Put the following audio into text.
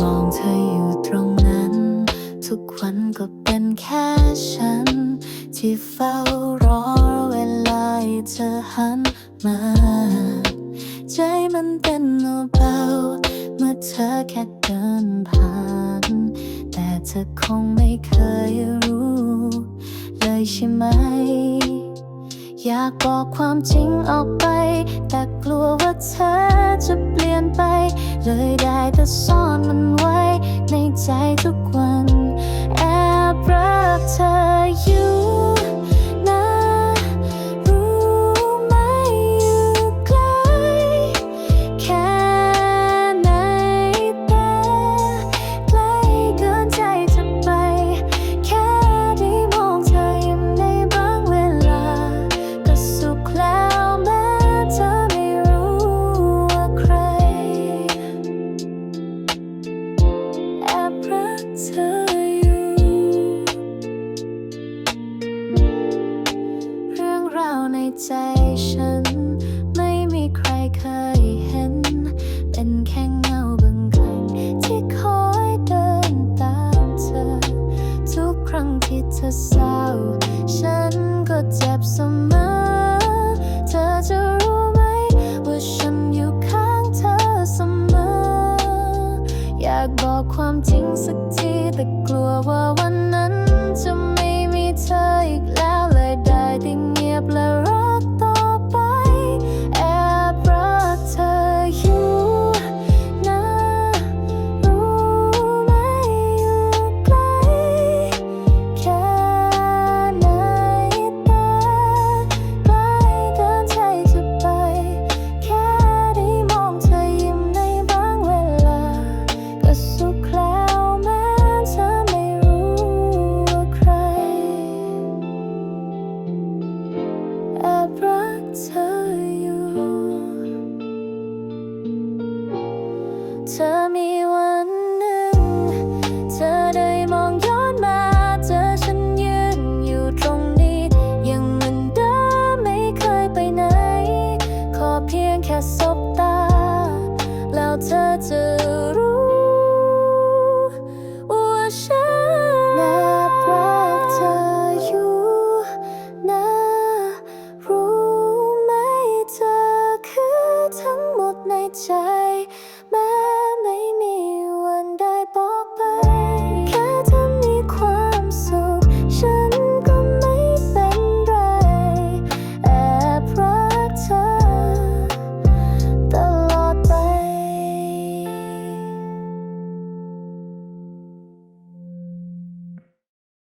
มองเธออยู่ตรงนั้น ทุกวันก็เป็นแค่ฉัน ที่เฝ้ารอเวลาเธอหันมา ใจมันเต้นเบาเมื่อเธอแค่เดินผ่าน แต่เธอคงไม่เคยรู้ เลยใช่ไหม อยากบอกความจริงออกไป แต่กลัวว่าเธอจะเปลี่ยนไป เลยได้แต่ซ่อนมันไว้ในใจทุกวัน ใจฉัน ไม่มีใครเคยเห็น เป็นแค่เงาบางครั้ที่คอยเดินตามเธอ ทุกครั้งที่เธอเศร้า ฉันก็เจ็บเสมอ เธอจะรู้ไหม ว่าฉันอยู่ข้างเธอเสมอ อยากบอกความจริงสักทีแต่กลัวว่า เธอจะรู้ว่าฉันแอบรักเธออยู่นะรู้ไหมเธอคือทั้งหมดในใจ